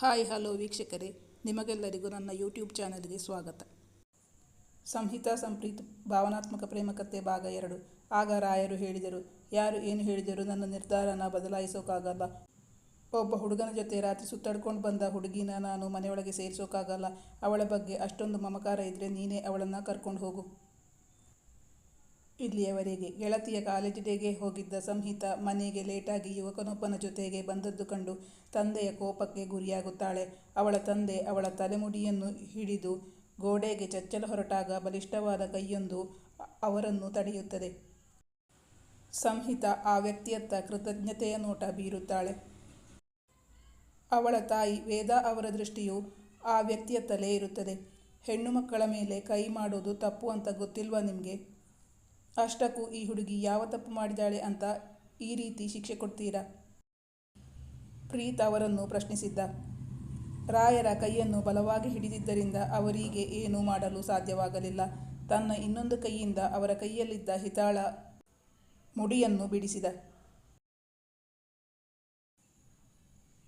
Hi, hello ವೀಕ್ಷಕರೇ. ನಿಮಗೆಲ್ಲರಿಗೂ ನನ್ನ ಯೂಟ್ಯೂಬ್ ಚಾನಲ್ಗೆ ಸ್ವಾಗತ. ಸಂಹಿತಾ ಸಂಪ್ರೀತ್, ಭಾವನಾತ್ಮಕ ಪ್ರೇಮಕತೆ ಭಾಗ ಎರಡು. ಆಗ ರಾಯರು ಹೇಳಿದರು, ಯಾರು ಏನು ಹೇಳಿದರು ನನ್ನ ನಿರ್ಧಾರನ ಬದಲಾಯಿಸೋಕ್ಕಾಗಲ್ಲ ಒಬ್ಬ ಹುಡುಗನ ಜೊತೆ ರಾತ್ರಿ ಸುತ್ತಾಡ್ಕೊಂಡು ಬಂದ ಹುಡುಗಿನ ನಾನು ಮನೆಯೊಳಗೆ ಸೇರಿಸೋಕ್ಕಾಗಲ್ಲ ಅವಳ ಬಗ್ಗೆ ಅಷ್ಟೊಂದು ಮಮಕಾರ ಇದ್ದರೆ ನೀನೇ ಅವಳನ್ನು ಕರ್ಕೊಂಡು ಹೋಗು. ಇಲ್ಲಿಯವರೆಗೆ ಗೆಳತಿಯ ಕಾಲೇಜಿಗೆ ಹೋಗಿದ್ದ ಸಂಹಿತ ಮನೆಗೆ ಲೇಟಾಗಿ ಯುವಕನೊಬ್ಬನ ಜೊತೆಗೆ ಬಂದದ್ದು ಕಂಡು ತಂದೆಯ ಕೋಪಕ್ಕೆ ಗುರಿಯಾಗುತ್ತಾಳೆ. ಅವಳ ತಂದೆ ಅವಳ ತಲೆಮುಡಿಯನ್ನು ಹಿಡಿದು ಗೋಡೆಗೆ ಚಚ್ಚಲು ಹೊರಟಾಗ ಬಲಿಷ್ಠವಾದ ಕೈಯೊಂದು ಅವರನ್ನು ತಡೆಯುತ್ತದೆ. ಸಂಹಿತ ಆ ವ್ಯಕ್ತಿಯತ್ತ ಕೃತಜ್ಞತೆಯ ನೋಟ ಬೀರುತ್ತಾಳೆ. ಅವಳ ತಾಯಿ ವೇದ ಅವರ ದೃಷ್ಟಿಯು ಆ ವ್ಯಕ್ತಿಯತ್ತಲೇ ಇರುತ್ತದೆ. ಹೆಣ್ಣು ಮಕ್ಕಳ ಮೇಲೆ ಕೈ ಮಾಡೋದು ತಪ್ಪು ಅಂತ ಗೊತ್ತಿಲ್ವಾ ನಿಮಗೆ? ಅಷ್ಟಕ್ಕೂ ಈ ಹುಡುಗಿ ಯಾವ ತಪ್ಪು ಮಾಡಿದಾಳೆ ಅಂತ ಈ ರೀತಿ ಶಿಕ್ಷೆ ಕೊಡ್ತೀರಾ? ಪ್ರೀತ್ ಅವರನ್ನು ಪ್ರಶ್ನಿಸಿದ್ದ. ರಾಯರ ಕೈಯನ್ನು ಬಲವಾಗಿ ಹಿಡಿದಿದ್ದರಿಂದ ಅವರಿಗೆ ಏನೂ ಮಾಡಲು ಸಾಧ್ಯವಾಗಲಿಲ್ಲ. ತನ್ನ ಇನ್ನೊಂದು ಕೈಯಿಂದ ಅವರ ಕೈಯಲ್ಲಿದ್ದ ಹಿತಾಳ ಮುಡಿಯನ್ನು ಬಿಡಿಸಿದ.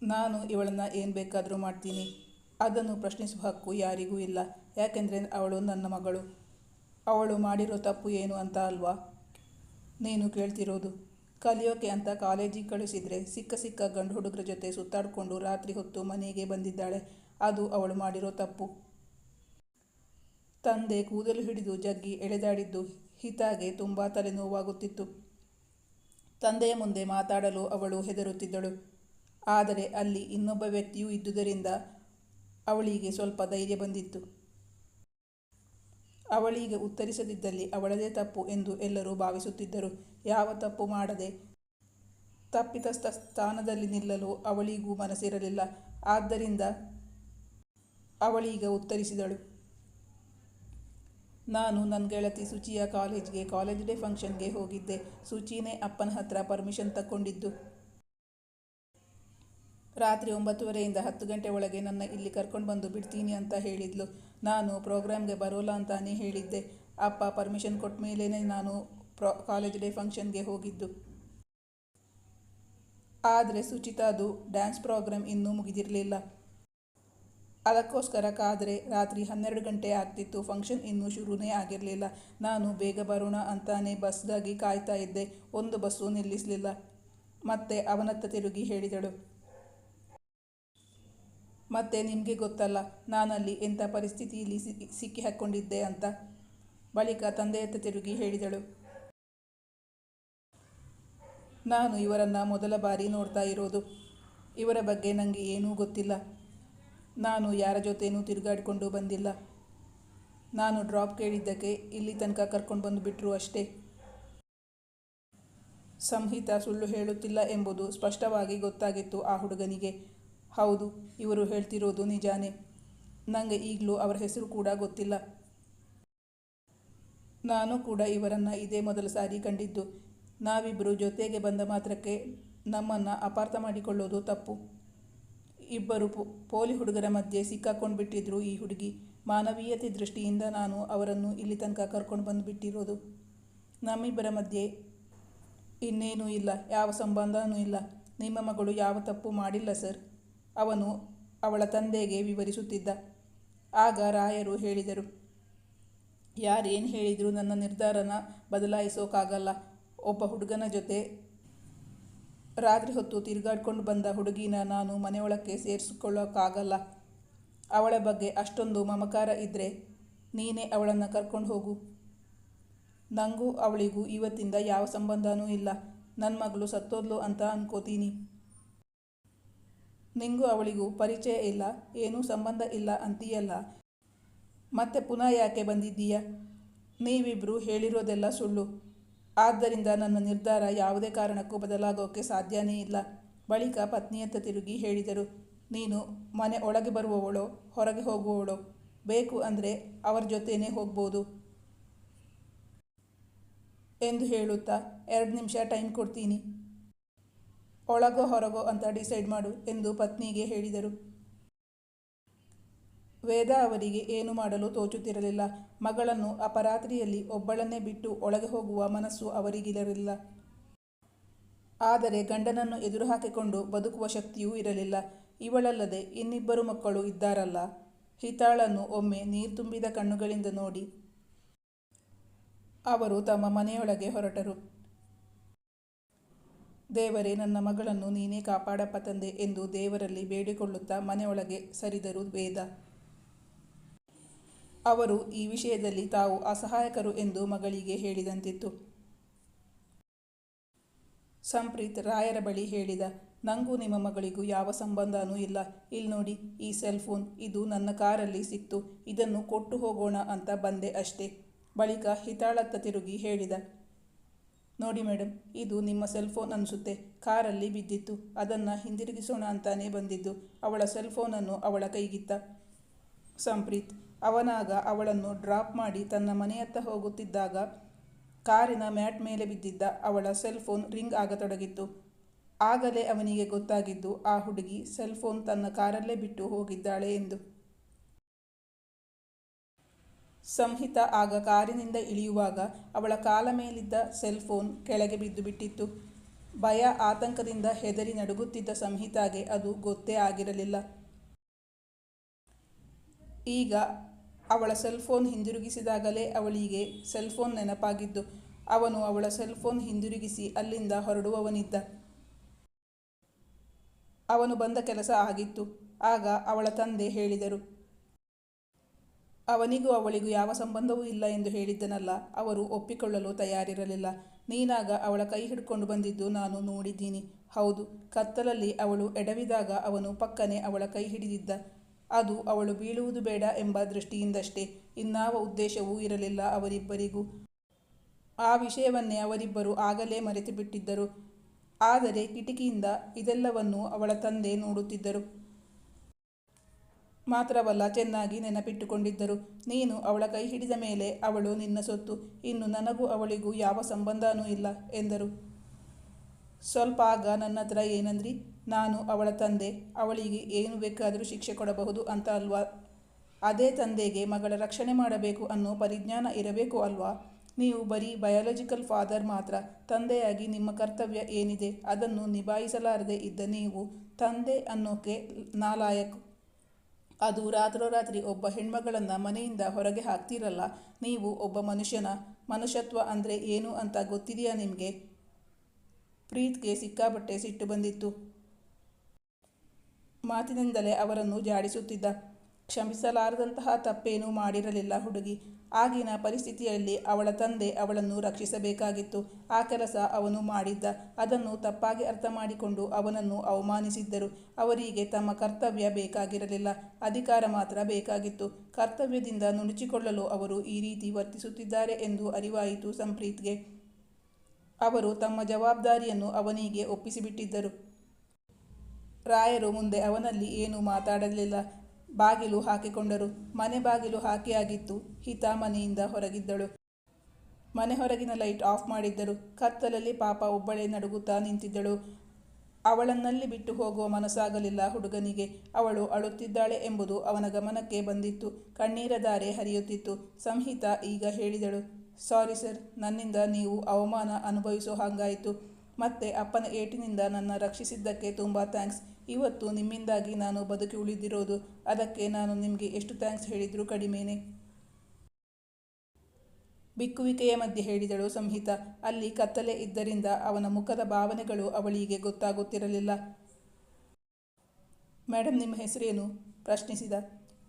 ನಾನು ಇವಳನ್ನು ಏನು ಬೇಕಾದರೂ ಮಾಡ್ತೀನಿ. ಅದನ್ನು ಪ್ರಶ್ನಿಸುವ ಹಕ್ಕು ಯಾರಿಗೂ ಇಲ್ಲ. ಯಾಕೆಂದರೆ ಅವಳು ನನ್ನ ಮಗಳು. ಅವಳು ಮಾಡಿರೋ ತಪ್ಪು ಏನು ಅಂತ ಅಲ್ವಾ? ನೀನು ಕೇಳ್ತಿರೋದು. ಕಲಿಯೋಕೆ ಅಂತ ಕಾಲೇಜಿಗೆ ಕಳಿಸಿದರೆ ಸಿಕ್ಕ ಸಿಕ್ಕ ಗಂಡು ಹುಡುಗರ ಜೊತೆ ಸುತ್ತಾಡಿಕೊಂಡು ರಾತ್ರಿ ಹೊತ್ತು ಮನೆಗೆ ಬಂದಿದ್ದಾಳೆ. ಅದು ಅವಳು ಮಾಡಿರೋ ತಪ್ಪು. ತಂದೆ ಕೂದಲು ಹಿಡಿದು ಜಗ್ಗಿ ಎಳೆದಾಡಿದ್ದು ಹಿತಾಗೆ ತುಂಬ ತಲೆನೋವಾಗುತ್ತಿತ್ತು. ತಂದೆಯ ಮುಂದೆ ಮಾತಾಡಲು ಅವಳು ಹೆದರುತ್ತಿದ್ದಳು. ಆದರೆ ಅಲ್ಲಿ ಇನ್ನೊಬ್ಬ ವ್ಯಕ್ತಿಯೂ ಇದ್ದುದರಿಂದ ಅವಳಿಗೆ ಸ್ವಲ್ಪ ಧೈರ್ಯ ಬಂದಿತ್ತು. ಅವಳಿಗೆ ಉತ್ತರಿಸದಿದ್ದಲ್ಲಿ ಅವಳದೇ ತಪ್ಪು ಎಂದು ಎಲ್ಲರೂ ಭಾವಿಸುತ್ತಿದ್ದರು. ಯಾವ ತಪ್ಪು ಮಾಡದೆ ತಪ್ಪಿತಸ್ಥ ಸ್ಥಾನದಲ್ಲಿ ನಿಲ್ಲಲು ಅವಳಿಗೂ ಮನಸ್ಸಿರಲಿಲ್ಲ. ಆದ್ದರಿಂದ ಅವಳೀಗ ಉತ್ತರಿಸಿದಳು. ನಾನು ನನ್ನ ಗೆಳತಿ ಸುಚಿಯ ಕಾಲೇಜ್ಗೆ ಕಾಲೇಜ್ ಡೇ ಫಂಕ್ಷನ್ಗೆ ಹೋಗಿದ್ದೆ. ಸುಚಿನೇ ಅಪ್ಪನ ಹತ್ರ ಪರ್ಮಿಷನ್ ತಕ್ಕೊಂಡಿದ್ದು. ರಾತ್ರಿ ಒಂಬತ್ತುವರೆಯಿಂದ ಹತ್ತು ಗಂಟೆ ಒಳಗೆ ನನ್ನ ಇಲ್ಲಿ ಕರ್ಕೊಂಡು ಬಂದು ಬಿಡ್ತೀನಿ ಅಂತ ಹೇಳಿದ್ಲು. ನಾನು ಪ್ರೋಗ್ರಾಮ್ಗೆ ಬರೋಲ್ಲ ಅಂತಾನೇ ಹೇಳಿದ್ದೆ. ಅಪ್ಪ ಪರ್ಮಿಷನ್ ಕೊಟ್ಟ ಮೇಲೇ ನಾನು ಪ್ರೊ ಕಾಲೇಜ್ ಡೇ ಫಂಕ್ಷನ್ಗೆ ಹೋಗಿದ್ದು. ಆದರೆ ಸುಚಿತಾದು ಡ್ಯಾನ್ಸ್ ಪ್ರೋಗ್ರಾಮ್ ಇನ್ನೂ ಮುಗಿದಿರಲಿಲ್ಲ. ಅದಕ್ಕೋಸ್ಕರ ಕಾದರೆ ರಾತ್ರಿ ಹನ್ನೆರಡು ಗಂಟೆ ಆಗ್ತಿತ್ತು ಫಂಕ್ಷನ್ ಇನ್ನೂ ಶುರುನೇ ಆಗಿರಲಿಲ್ಲ. ನಾನು ಬೇಗ ಬರೋಣ ಅಂತಾನೆ ಬಸ್ಗಾಗಿ ಕಾಯ್ತಾ ಇದ್ದೆ. ಒಂದು ಬಸ್ಸು ನಿಲ್ಲಿಸಲಿಲ್ಲ. ಮತ್ತೆ ಅವನತ್ತ ತಿರುಗಿ ಹೇಳಿದಳು ಮತ್ತೆ ನಿಮಗೆ ಗೊತ್ತಲ್ಲ, ನಾನಲ್ಲಿ ಎಂಥ ಪರಿಸ್ಥಿತಿಯಲ್ಲಿ ಸಿಕ್ಕಿ ಹಾಕ್ಕೊಂಡಿದ್ದೆ ಅಂತ. ಬಳಿಕ ತಂದೆಯತ್ತ ತಿರುಗಿ ಹೇಳಿದಳು. ನಾನು ಇವರನ್ನು ಮೊದಲ ಬಾರಿ ನೋಡ್ತಾ ಇರೋದು. ಇವರ ಬಗ್ಗೆ ನನಗೆ ಏನೂ ಗೊತ್ತಿಲ್ಲ. ನಾನು ಯಾರ ಜೊತೆನೂ ತಿರುಗಾಡಿಕೊಂಡು ಬಂದಿಲ್ಲ. ನಾನು ಡ್ರಾಪ್ ಕೇಳಿದ್ದಕ್ಕೆ ಇಲ್ಲಿ ತನಕ ಕರ್ಕೊಂಡು ಬಂದು ಬಿಟ್ಟರು ಅಷ್ಟೇ. ಸಂಹಿತ ಸುಳ್ಳು ಹೇಳುತ್ತಿಲ್ಲ ಎಂಬುದು ಸ್ಪಷ್ಟವಾಗಿ ಗೊತ್ತಾಗಿತ್ತು ಆ ಹುಡುಗನಿಗೆ. ಹೌದು, ಇವರು ಹೇಳ್ತಿರೋದು ನಿಜಾನೇ. ನನಗೆ ಈಗಲೂ ಅವರ ಹೆಸರು ಕೂಡ ಗೊತ್ತಿಲ್ಲ. ನಾನು ಕೂಡ ಇವರನ್ನು ಇದೇ ಮೊದಲ ಸಾರಿ ಕಂಡಿದ್ದು. ನಾವಿಬ್ಬರು ಜೊತೆಗೆ ಬಂದ ಮಾತ್ರಕ್ಕೆ ನಮ್ಮನ್ನು ಅಪಾರ್ಥ ಮಾಡಿಕೊಳ್ಳೋದು ತಪ್ಪು. ಇಬ್ಬರು ಪೋಲಿ ಹುಡುಗರ ಮಧ್ಯೆ ಸಿಕ್ಕಾಕೊಂಡು ಬಿಟ್ಟಿದ್ರು ಈ ಹುಡುಗಿ. ಮಾನವೀಯತೆ ದೃಷ್ಟಿಯಿಂದ ನಾನು ಅವರನ್ನು ಇಲ್ಲಿ ತನಕ ಕರ್ಕೊಂಡು ಬಂದು ಬಿಟ್ಟಿರೋದು ನಮ್ಮಿಬ್ಬರ ಮಧ್ಯೆ ಇನ್ನೇನೂ ಇಲ್ಲ, ಯಾವ ಸಂಬಂಧನೂ ಇಲ್ಲ. ನಿಮ್ಮ ಮಗಳು ಯಾವ ತಪ್ಪು ಮಾಡಿಲ್ಲ ಸರ್. ಅವನು ಅವಳ ತಂದೆಗೆ ವಿವರಿಸುತ್ತಿದ್ದ. ಆಗ ರಾಯರು ಹೇಳಿದರು, ಯಾರೇನು ಹೇಳಿದರೂ ನನ್ನ ನಿರ್ಧಾರನ ಬದಲಾಯಿಸೋಕ್ಕಾಗಲ್ಲ ಒಬ್ಬ ಹುಡುಗನ ಜೊತೆ ರಾತ್ರಿ ಹೊತ್ತು ತಿರುಗಾಡ್ಕೊಂಡು ಬಂದ ಹುಡುಗಿನ ನಾನು ಮನೆಯೊಳಕ್ಕೆ ಸೇರಿಸಿಕೊಳ್ಳೋಕ್ಕಾಗಲ್ಲ ಅವಳ ಬಗ್ಗೆ ಅಷ್ಟೊಂದು ಮಮಕಾರ ಇದ್ದರೆ ನೀನೇ ಅವಳನ್ನು ಕರ್ಕೊಂಡು ಹೋಗು. ನನಗೂ ಅವಳಿಗೂ ಇವತ್ತಿಂದ ಯಾವ ಸಂಬಂಧನೂ ಇಲ್ಲ. ನನ್ನ ಮಗಳು ಸತ್ತೋದ್ಲು ಅಂತ ಅನ್ಕೋತೀನಿ. ನಿಂಗೂ ಅವಳಿಗೂ ಪರಿಚಯ ಇಲ್ಲ, ಏನೂ ಸಂಬಂಧ ಇಲ್ಲ ಅಂತೀಯಲ್ಲ. ಮತ್ತೆ ಪುನಃ ಯಾಕೆ ಬಂದಿದ್ದೀಯ? ನೀವಿಬ್ಬರು ಹೇಳಿರೋದೆಲ್ಲ ಸುಳ್ಳು. ಆದ್ದರಿಂದ ನನ್ನ ನಿರ್ಧಾರ ಯಾವುದೇ ಕಾರಣಕ್ಕೂ ಬದಲಾಗೋಕ್ಕೆ ಸಾಧ್ಯನೇ ಇಲ್ಲ. ಬಳಿಕ ಪತ್ನಿಯತ್ತ ತಿರುಗಿ ಹೇಳಿದರು, ನೀನು ಮನೆ ಒಳಗೆ ಬರುವವಳೋ, ಹೊರಗೆ ಹೋಗುವವಳೋ? ಬೇಕು ಅಂದರೆ ಅವರ ಜೊತೆಯೇ ಹೋಗ್ಬೋದು. ಎಂದು ಹೇಳುತ್ತಾ, ಎರಡು ನಿಮಿಷ ಟೈಮ್ ಕೊಡ್ತೀನಿ. ಒಳಗೋ ಹೊರಗೋ ಅಂತ ಡಿಸೈಡ್ ಮಾಡು ಎಂದು ಪತ್ನಿಗೆ ಹೇಳಿದರು. ವೇದ ಅವರಿಗೆ ಏನು ಮಾಡಲು ತೋಚುತ್ತಿರಲಿಲ್ಲ. ಮಗಳನ್ನು ಅಪರಾತ್ರಿಯಲ್ಲಿ ಒಬ್ಬಳನ್ನೇ ಬಿಟ್ಟು ಒಳಗೆ ಹೋಗುವ ಮನಸ್ಸು ಅವರಿಗಿರಲಿಲ್ಲ. ಆದರೆ ಗಂಡನನ್ನು ಎದುರು ಹಾಕಿಕೊಂಡು ಬದುಕುವ ಶಕ್ತಿಯೂ ಇರಲಿಲ್ಲ. ಇವಳಲ್ಲದೆ ಇನ್ನಿಬ್ಬರು ಮಕ್ಕಳು ಇದ್ದಾರಲ್ಲ. ಹಿತಾಳನ್ನು ಒಮ್ಮೆ ನೀರು ತುಂಬಿದ ಕಣ್ಣುಗಳಿಂದ ನೋಡಿ ಅವರು ತಮ್ಮ ಮನೆಯೊಳಗೆ ಹೊರಟರು. ದೇವರೇ, ನನ್ನ ಮಗಳನ್ನು ನೀನೇ ಕಾಪಾಡಪ್ಪ ತಂದೆ ಎಂದು ದೇವರಲ್ಲಿ ಬೇಡಿಕೊಳ್ಳುತ್ತಾ ಮನೆಯೊಳಗೆ ಸರಿದರು ವೇದ. ಅವರು ಈ ವಿಷಯದಲ್ಲಿ ತಾವು ಅಸಹಾಯಕರು ಎಂದು ಮಗಳಿಗೆ ಹೇಳಿದಂತಿತ್ತು. ಸಂಪ್ರೀತ್ ರಾಯರ ಬಳಿ ಹೇಳಿದ, ನಂಗೂ ನಿಮ್ಮ ಮಗಳಿಗೂ ಯಾವ ಸಂಬಂಧನೂ ಇಲ್ಲ. ಇಲ್ಲಿ ನೋಡಿ, ಈ ಸೆಲ್ ಫೋನ್, ಇದು ನನ್ನ ಕಾರಲ್ಲಿ ಸಿಕ್ತು. ಇದನ್ನು ಕೊಟ್ಟು ಹೋಗೋಣ ಅಂತ ಬಂದೆ ಅಷ್ಟೇ. ಬಳಿಕ ಹಿತಾಳತ್ತ ತಿರುಗಿ ಹೇಳಿದ ನೋಡಿ ಮೇಡಮ್ ಇದು ನಿಮ್ಮ ಸೆಲ್ ಫೋನ್ ಅನಿಸುತ್ತೆ. ಕಾರಲ್ಲಿ ಬಿದ್ದಿತ್ತು. ಅದನ್ನು ಹಿಂದಿರುಗಿಸೋಣ ಅಂತಾನೆ ಬಂದಿದ್ದು. ಅವಳ ಸೆಲ್ ಫೋನನ್ನು ಅವಳ ಕೈಗಿತ್ತ. ಸಂಪ್ರೀತ್, ಅವನಾಗ ಅವಳನ್ನು ಡ್ರಾಪ್ ಮಾಡಿ ತನ್ನ ಮನೆಯತ್ತ ಹೋಗುತ್ತಿದ್ದಾಗ ಕಾರಿನ ಮ್ಯಾಟ್ ಮೇಲೆ ಬಿದ್ದಿದ್ದ ಅವಳ ಸೆಲ್ ಫೋನ್ ರಿಂಗ್ ಆಗತೊಡಗಿತ್ತು. ಆಗಲೇ ಅವನಿಗೆ ಗೊತ್ತಾಗಿದ್ದು, ಆ ಹುಡುಗಿ ಸೆಲ್ ಫೋನ್ ತನ್ನ ಕಾರಲ್ಲೇ ಬಿಟ್ಟು ಹೋಗಿದ್ದಾಳೆ ಎಂದು. ಸಂಹಿತ ಆಗ ಕಾರಿನಿಂದ ಇಳಿಯುವಾಗ ಅವಳ ಕಾಲ ಮೇಲಿದ್ದ ಸೆಲ್ ಫೋನ್ ಕೆಳಗೆ ಬಿದ್ದು ಬಿಟ್ಟಿತ್ತು. ಭಯ ಆತಂಕದಿಂದ ಹೆದರಿ ನಡುಗುತ್ತಿದ್ದ ಸಂಹಿತಾಗೆ ಅದು ಗೊತ್ತೇ ಆಗಿರಲಿಲ್ಲ. ಈಗ ಅವಳ ಸೆಲ್ ಫೋನ್ ಹಿಂದಿರುಗಿಸಿದಾಗಲೇ ಅವಳಿಗೆ ಸೆಲ್ ಫೋನ್ ನೆನಪಾಗಿದ್ದು, ಅವನು ಅವಳ ಸೆಲ್ ಫೋನ್ ಹಿಂದಿರುಗಿಸಿ ಅಲ್ಲಿಂದ ಹೊರಡುವವನಿದ್ದ. ಅವನು ಬಂದ ಕೆಲಸ ಆಗಿತ್ತು. ಆಗ ಅವಳ ತಂದೆ ಹೇಳಿದರು ಅವನಿಗೂ ಅವಳಿಗೂ ಯಾವ ಸಂಬಂಧವೂ ಇಲ್ಲ ಎಂದು ಹೇಳಿದ್ದನಲ್ಲ. ಅವರು ಒಪ್ಪಿಕೊಳ್ಳಲು ತಯಾರಿರಲಿಲ್ಲ. ನೀನಾಗ ಅವಳ ಕೈ ಹಿಡ್ಕೊಂಡು ಬಂದಿದ್ದು ನಾನು ನೋಡಿದ್ದೀನಿ. ಹೌದು, ಕತ್ತಲಲ್ಲಿ ಅವಳು ಎಡವಿದಾಗ ಅವನು ಪಕ್ಕನೆ ಅವಳ ಕೈ ಹಿಡಿದಿದ್ದ. ಅದು ಅವಳು ಬೀಳುವುದು ಬೇಡ ಎಂಬ ದೃಷ್ಟಿಯಿಂದಷ್ಟೇ. ಇನ್ನಾವ ಉದ್ದೇಶವೂ ಇರಲಿಲ್ಲ ಅವರಿಬ್ಬರಿಗೂ. ಆ ವಿಷಯವನ್ನೇ ಅವರಿಬ್ಬರು ಆಗಲೇ ಮರೆತು ಬಿಟ್ಟಿದ್ದರು ಆದರೆ ಕಿಟಕಿಯಿಂದ ಇದೆಲ್ಲವನ್ನು ಅವಳ ತಂದೆ ನೋಡುತ್ತಿದ್ದರು. ಮಾತ್ರವಲ್ಲ ಚೆನ್ನಾಗಿ ನೆನಪಿಟ್ಟುಕೊಂಡಿದ್ದರು. ನೀನು ಅವಳ ಕೈ ಹಿಡಿದ ಮೇಲೆ ಅವಳು ನಿನ್ನ ಸೊತ್ತು, ಇನ್ನು ನನಗೂ ಅವಳಿಗೂ ಯಾವ ಸಂಬಂಧನೂ ಇಲ್ಲ ಎಂದರು. ಸ್ವಲ್ಪ ಆಗ ನನ್ನ ಹತ್ರ ಏನಂದ್ರಿ? ನಾನು ಅವಳ ತಂದೆ, ಅವಳಿಗೆ ಏನು ಬೇಕಾದರೂ ಶಿಕ್ಷೆ ಕೊಡಬಹುದು ಅಂತ ಅಲ್ವಾ? ಅದೇ ತಂದೆಗೆ ಮಗಳ ರಕ್ಷಣೆ ಮಾಡಬೇಕು ಅನ್ನೋ ಪರಿಜ್ಞಾನ ಇರಬೇಕು ಅಲ್ವಾ? ನೀವು ಬರೀ ಬಯಾಲಜಿಕಲ್ ಫಾದರ್ ಮಾತ್ರ, ತಂದೆಯಾಗಿ ನಿಮ್ಮ ಕರ್ತವ್ಯ ಏನಿದೆ ಅದನ್ನು ನಿಭಾಯಿಸಲಾರದೆ ಇದ್ದ ನೀವು ತಂದೆ ಅನ್ನೋಕೆ ನಾಲಾಯಕ್ ಅದು ರಾತ್ರೋರಾತ್ರಿ ಒಬ್ಬ ಹೆಣ್ಮಗಳನ್ನು ಮನೆಯಿಂದ ಹೊರಗೆ ಹಾಕ್ತಿರಲ್ಲ, ನೀವು ಒಬ್ಬ ಮನುಷ್ಯನ ಮನುಷ್ಯತ್ವ ಅಂದರೆ ಏನು ಅಂತ ಗೊತ್ತಿದೆಯಾ ನಿಮಗೆ? ಪ್ರೀತ್ಗೆ ಸಿಕ್ಕಾಬಟ್ಟೆ ಸಿಟ್ಟು ಬಂದಿತ್ತು. ಮಾತಿನಿಂದಲೇ ಅವರನ್ನು ಜಾಡಿಸುತ್ತಿದ್ದ ಕ್ಷಮಿಸಲಾರದಂತಹ ತಪ್ಪೇನೂ ಮಾಡಿರಲಿಲ್ಲ ಹುಡುಗಿ. ಆಗಿನ ಪರಿಸ್ಥಿತಿಯಲ್ಲಿ ಅವಳ ತಂದೆ ಅವಳನ್ನು ರಕ್ಷಿಸಬೇಕಾಗಿತ್ತು. ಆ ಕೆಲಸ ಅವನು ಮಾಡಿದ್ದ. ಅದನ್ನು ತಪ್ಪಾಗಿ ಅರ್ಥ ಮಾಡಿಕೊಂಡು ಅವನನ್ನು ಅವಮಾನಿಸಿದ್ದರು. ಅವರಿಗೆ ತಮ್ಮ ಕರ್ತವ್ಯ ಬೇಕಾಗಿರಲಿಲ್ಲ. ಅಧಿಕಾರ ಮಾತ್ರ ಬೇಕಾಗಿತ್ತು. ಕರ್ತವ್ಯದಿಂದ ನುಣುಚಿಕೊಳ್ಳಲು ಅವರು ಈ ರೀತಿ ವರ್ತಿಸುತ್ತಿದ್ದಾರೆ ಎಂದು ಅರಿವಾಯಿತು ಸಂಪ್ರೀತ್ಗೆ. ಅವರು ತಮ್ಮ ಜವಾಬ್ದಾರಿಯನ್ನು ಅವನಿಗೆ ಒಪ್ಪಿಸಿಬಿಟ್ಟಿದ್ದರು. ರಾಯರು ಮುಂದೆ ಅವನಲ್ಲಿ ಏನೂ ಮಾತಾಡಲಿಲ್ಲ. ಬಾಗಿಲು ಹಾಕಿಕೊಂಡರು. ಮನೆ ಬಾಗಿಲು ಹಾಕಿಯಾಗಿತ್ತು ಹಿತ ಮನೆಯಿಂದ ಹೊರಗಿದ್ದಳು. ಮನೆ ಹೊರಗಿನ ಲೈಟ್ ಆಫ್ ಮಾಡಿದ್ದರು. ಕತ್ತಲಲ್ಲಿ ಪಾಪ ಒಬ್ಬಳೇ ನಡುಗುತ್ತಾ ನಿಂತಿದ್ದಳು. ಅವಳನ್ನಲ್ಲಿ ಬಿಟ್ಟು ಹೋಗುವ ಮನಸ್ಸಾಗಲಿಲ್ಲ ಹುಡುಗನಿಗೆ. ಅವಳು ಅಳುತ್ತಿದ್ದಾಳೆ ಎಂಬುದು ಅವನ ಗಮನಕ್ಕೆ ಬಂದಿತ್ತು. ಕಣ್ಣೀರ ಧಾರೆ ಹರಿಯುತ್ತಿತ್ತು. ಸಂಹಿತ ಈಗ ಹೇಳಿದಳು, ಸಾರಿ ಸರ್, ನನ್ನಿಂದ ನೀವು ಅವಮಾನ ಅನುಭವಿಸೋ ಹಾಗಾಯಿತು. ಮತ್ತೆ ಅಪ್ಪನ ಏಟಿನಿಂದ ನನ್ನ ರಕ್ಷಿಸಿದ್ದಕ್ಕೆ ತುಂಬ ಥ್ಯಾಂಕ್ಸ್. ಇವತ್ತು ನಿಮ್ಮಿಂದಾಗಿ ನಾನು ಬದುಕಿ ಉಳಿದಿರೋದು. ಅದಕ್ಕೆ ನಾನು ನಿಮಗೆ ಎಷ್ಟು ಥ್ಯಾಂಕ್ಸ್ ಹೇಳಿದರೂ ಕಡಿಮೆನೆ. ಬಿಕ್ಕುವಿಕೆಯ ಮಧ್ಯೆ ಹೇಳಿದಳು ಸಂಹಿತ. ಅಲ್ಲಿ ಕತ್ತಲೆ ಇದ್ದರಿಂದ ಅವನ ಮುಖದ ಭಾವನೆಗಳು ಅವಳಿಗೆ ಗೊತ್ತಾಗುತ್ತಿರಲಿಲ್ಲ. ಮೇಡಮ್ ನಿಮ್ಮ ಹೆಸರೇನು? ಪ್ರಶ್ನಿಸಿದ.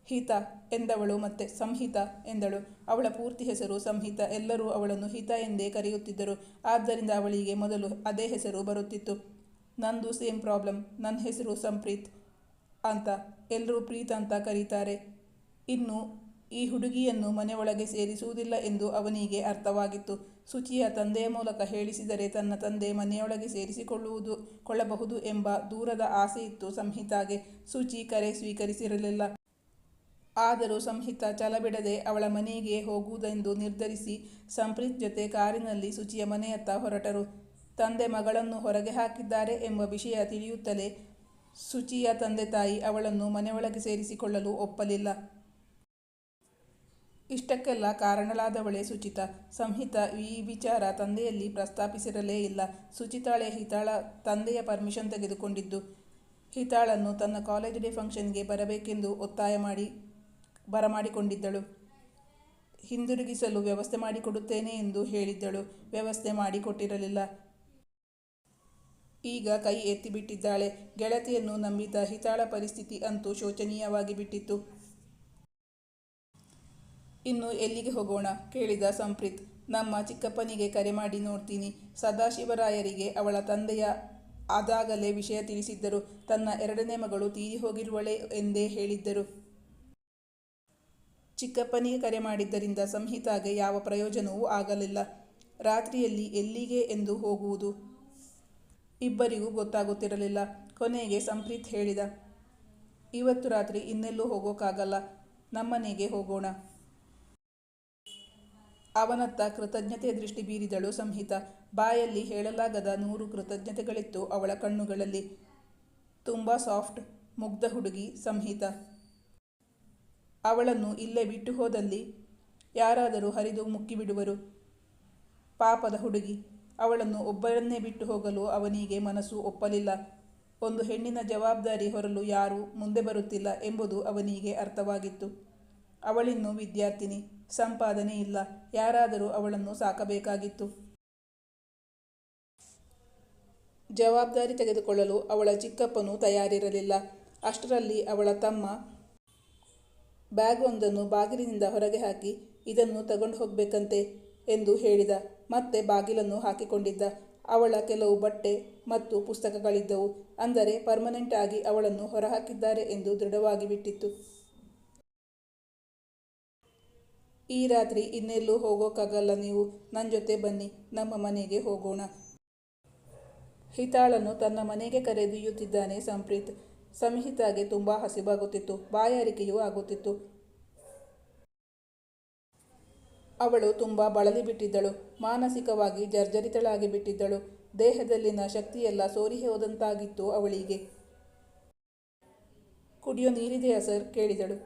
ಹಿತ, ಎಂದವಳು ಮತ್ತೆ ಸಂಹಿತ ಎಂದಳು. ಅವಳ ಪೂರ್ತಿ ಹೆಸರು ಸಂಹಿತ. ಎಲ್ಲರೂ ಅವಳನ್ನು ಹಿತ ಎಂದೇ ಕರೆಯುತ್ತಿದ್ದರು. ಆದ್ದರಿಂದ ಅವಳಿಗೆ ಮೊದಲು ಅದೇ ಹೆಸರು ಬರುತ್ತಿತ್ತು. ನಂದು ಸೇಮ್ ಪ್ರಾಬ್ಲಮ್ ನನ್ನ ಹೆಸರು ಸಂಪ್ರೀತ್ ಅಂತ ಎಲ್ಲರೂ ಪ್ರೀತ್ ಅಂತ ಕರೀತಾರೆ. ಇನ್ನು ಈ ಹುಡುಗಿಯನ್ನು ಮನೆಯೊಳಗೆ ಸೇರಿಸುವುದಿಲ್ಲ ಎಂದು ಅವನಿಗೆ ಅರ್ಥವಾಗಿತ್ತು. ಶುಚಿಯ ತಂದೆಯ ಮೂಲಕ ಹೇಳಿಸಿದರೆ ತನ್ನ ತಂದೆ ಮನೆಯೊಳಗೆ ಸೇರಿಸಿಕೊಳ್ಳುವುದು, ಕೊಳ್ಳಬಹುದು ಎಂಬ ದೂರದ ಆಸೆ ಇತ್ತು ಸಂಹಿತಾಗೆ. ಶುಚಿ ಕರೆ ಸ್ವೀಕರಿಸಿರಲಿಲ್ಲ. ಆದರೂ ಸಂಹಿತ ಛಲಬಿಡದೆ ಅವಳ ಮನೆಗೆ ಹೋಗುವುದೆಂದು ನಿರ್ಧರಿಸಿ ಸಂಪ್ರೀತ್ ಜೊತೆ ಕಾರಿನಲ್ಲಿ ಶುಚಿಯ ಮನೆಯತ್ತ ಹೊರಟರು. ತಂದೆ ಮಗಳನ್ನು ಹೊರಗೆ ಹಾಕಿದ್ದಾರೆ ಎಂಬ ವಿಷಯ ತಿಳಿಯುತ್ತಲೇ ಸುಚಿಯ ತಂದೆ ತಾಯಿ ಅವಳನ್ನು ಮನೆಯೊಳಗೆ ಸೇರಿಸಿಕೊಳ್ಳಲು ಒಪ್ಪಲಿಲ್ಲ. ಇಷ್ಟಕ್ಕೆಲ್ಲ ಕಾರಣಲಾದವಳೇ ಸುಚಿತ. ಸಂಹಿತ ಈ ವಿಚಾರ ತಂದೆಯಲ್ಲಿ ಪ್ರಸ್ತಾಪಿಸಿರಲೇ ಇಲ್ಲ. ಸುಚಿತಾಳೆ ಹಿತಾಳ ತಂದೆಯ ಪರ್ಮಿಷನ್ ತೆಗೆದುಕೊಂಡಿದ್ದು, ಹಿತಾಳನ್ನು ತನ್ನ ಕಾಲೇಜ್ ಡೇ ಫಂಕ್ಷನ್ಗೆ ಬರಬೇಕೆಂದು ಒತ್ತಾಯ ಮಾಡಿ, ಬರಮಾಡಿಕೊಂಡಿದ್ದಳು. ಹಿಂದಿರುಗಿಸಲು ವ್ಯವಸ್ಥೆ ಮಾಡಿಕೊಡುತ್ತೇನೆ ಎಂದು ಹೇಳಿದ್ದಳು. ವ್ಯವಸ್ಥೆ ಮಾಡಿಕೊಟ್ಟಿರಲಿಲ್ಲ. ಈಗ ಕೈ ಎತ್ತಿಬಿಟ್ಟಿದ್ದಾಳೆ. ಗೆಳತಿಯನ್ನು ನಂಬಿದ ಹಿತಾಳ ಪರಿಸ್ಥಿತಿ ಅಂತೂ ಶೋಚನೀಯವಾಗಿ ಬಿಟ್ಟಿತ್ತು. ಇನ್ನು ಎಲ್ಲಿಗೆ ಹೋಗೋಣ? ಕೇಳಿದ ಸಂಪ್ರೀತ್. ನಮ್ಮ ಚಿಕ್ಕಪ್ಪನಿಗೆ ಕರೆ ಮಾಡಿ ನೋಡ್ತೀನಿ. ಸದಾಶಿವರಾಯರಿಗೆ ಅವಳ ತಂದೆಯ ಆದಾಗಲೇ ವಿಷಯ ತಿಳಿಸಿದ್ದರು. ತನ್ನ ಎರಡನೇ ಮಗಳು ತೀರಿ ಹೋಗಿರುವಳೆ ಎಂದೇ ಹೇಳಿದ್ದರು. ಚಿಕ್ಕಪ್ಪನಿಗೆ ಕರೆ ಮಾಡಿದ್ದರಿಂದ ಸಂಹಿತಾಗೆ ಯಾವ ಪ್ರಯೋಜನವೂ ಆಗಲಿಲ್ಲ. ರಾತ್ರಿಯಲ್ಲಿ ಎಲ್ಲಿಗೆ ಎಂದು ಹೋಗುವುದು? ಇಬ್ಬರಿಗೂ ಗೊತ್ತಾಗುತ್ತಿರಲಿಲ್ಲ. ಕೊನೆಗೆ ಸಂಪ್ರೀತ್ ಹೇಳಿದ, ಇವತ್ತು ರಾತ್ರಿ ಇನ್ನೆಲ್ಲೂ ಹೋಗೋಕ್ಕಾಗಲ್ಲ ನಮ್ಮನೆಗೆ ಹೋಗೋಣ. ಅವನತ್ತ ಕೃತಜ್ಞತೆ ದೃಷ್ಟಿ ಬೀರಿದಳು ಸಂಹಿತ. ಬಾಯಲ್ಲಿ ಹೇಳಲಾಗದ ನೂರು ಕೃತಜ್ಞತೆಗಳಿತ್ತು ಅವಳ ಕಣ್ಣುಗಳಲ್ಲಿ. ತುಂಬ ಸಾಫ್ಟ್, ಮುಗ್ಧ ಹುಡುಗಿ ಸಂಹಿತ. ಅವಳನ್ನು ಇಲ್ಲೇ ಬಿಟ್ಟು ಹೋದಲ್ಲಿ ಯಾರಾದರೂ ಹರಿದು ಮುಕ್ಕಿಬಿಡುವರು. ಪಾಪದ ಹುಡುಗಿ. ಅವಳನ್ನು ಒಬ್ಬರನ್ನೇ ಬಿಟ್ಟು ಹೋಗಲು ಅವನಿಗೆ ಮನಸ್ಸು ಒಪ್ಪಲಿಲ್ಲ. ಒಂದು ಹೆಣ್ಣಿನ ಜವಾಬ್ದಾರಿ ಹೊರಲು ಯಾರೂ ಮುಂದೆ ಬರುತ್ತಿಲ್ಲ ಎಂಬುದು ಅವನಿಗೆ ಅರ್ಥವಾಗಿತ್ತು. ಅವಳಿನ್ನು ವಿದ್ಯಾರ್ಥಿನಿ, ಸಂಪಾದನೆ ಇಲ್ಲ. ಯಾರಾದರೂ ಅವಳನ್ನು ಸಾಕಬೇಕಾಗಿತ್ತು. ಜವಾಬ್ದಾರಿ ತೆಗೆದುಕೊಳ್ಳಲು ಅವಳ ಚಿಕ್ಕಪ್ಪನು ತಯಾರಿರಲಿಲ್ಲ. ಅಷ್ಟರಲ್ಲಿ ಅವಳ ತಮ್ಮ ಬ್ಯಾಗ್ ಒಂದನ್ನು ಬಾಗಿಲಿನಿಂದ ಹೊರಗೆ ಹಾಕಿ ಇದನ್ನು ತಗೊಂಡು ಹೋಗ್ಬೇಕಂತೆ. ಎಂದು ಹೇಳಿದ. ಮತ್ತೆ ಬಾಗಿಲನ್ನು ಹಾಕಿಕೊಂಡಿದ್ದ. ಅವಳ ಕೆಲವು ಬಟ್ಟೆ ಮತ್ತು ಪುಸ್ತಕಗಳಿದ್ದವು. ಅಂದರೆ ಪರ್ಮನೆಂಟ್ ಆಗಿ ಅವಳನ್ನು ಹೊರಹಾಕಿದ್ದಾರೆ ಎಂದು ದೃಢವಾಗಿ ಬಿಟ್ಟಿತ್ತು. ಈ ರಾತ್ರಿ ಇನ್ನೆಲ್ಲೂ ಹೋಗೋಕ್ಕಾಗಲ್ಲ ನೀವು. ನನ್ನ ಜೊತೆ ಬನ್ನಿ. ನಮ್ಮ ಮನೆಗೆ ಹೋಗೋಣ. ಹಿತಾಳನ್ನು ತನ್ನ ಮನೆಗೆ ಕರೆದೊಯ್ಯುತ್ತಿದ್ದಾನೆ ಸಂಪ್ರೀತ್. ಸಂಹಿತಾಗೆ ತುಂಬ ಹಸಿವಾಗುತ್ತಿತ್ತು. ಬಾಯಾರಿಕೆಯೂ ಆಗುತ್ತಿತ್ತು. ಅವಳು ತುಂಬ ಬಳಲಿ ಬಿಟ್ಟಿದ್ದಳು, ಮಾನಸಿಕವಾಗಿ ಜರ್ಜರಿತಳಾಗಿ ಬಿಟ್ಟಿದ್ದಳು, ದೇಹದಲ್ಲಿನ ಶಕ್ತಿಯೆಲ್ಲ ಸೋರಿ ಹೋದಂತಾಗಿತ್ತು ಅವಳಿಗೆ. ಕುಡಿಯೋ ನೀರಿದೆಯಾ ಸರ್? ಕೇಳಿದಳು.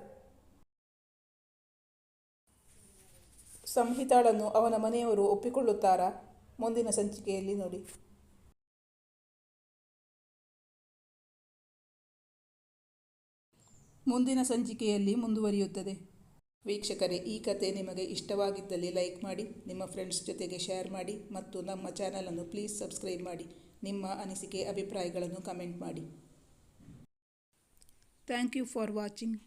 ಸಂಹಿತಾಳನ್ನು ಅವನ ಮನೆಯವರು ಒಪ್ಪಿಕೊಳ್ಳುತ್ತಾರಾ? ಮುಂದಿನ ಸಂಚಿಕೆಯಲ್ಲಿ ನೋಡಿ. ಮುಂದಿನ ಸಂಚಿಕೆಯಲ್ಲಿ ಮುಂದುವರಿಯುತ್ತದೆ. ವೀಕ್ಷಕರೇ, ಈ ಕತೆ ನಿಮಗೆ ಇಷ್ಟವಾಗಿದ್ದಲ್ಲಿ ಲೈಕ್ ಮಾಡಿ, ನಿಮ್ಮ ಫ್ರೆಂಡ್ಸ್ ಜೊತೆಗೆ ಶೇರ್ ಮಾಡಿ ಮತ್ತು ನಮ್ಮ ಚಾನಲನ್ನು ಪ್ಲೀಸ್ ಸಬ್ಸ್ಕ್ರೈಬ್ ಮಾಡಿ. ನಿಮ್ಮ ಅನಿಸಿಕೆ, ಅಭಿಪ್ರಾಯಗಳನ್ನು ಕಮೆಂಟ್ ಮಾಡಿ. Thank you for watching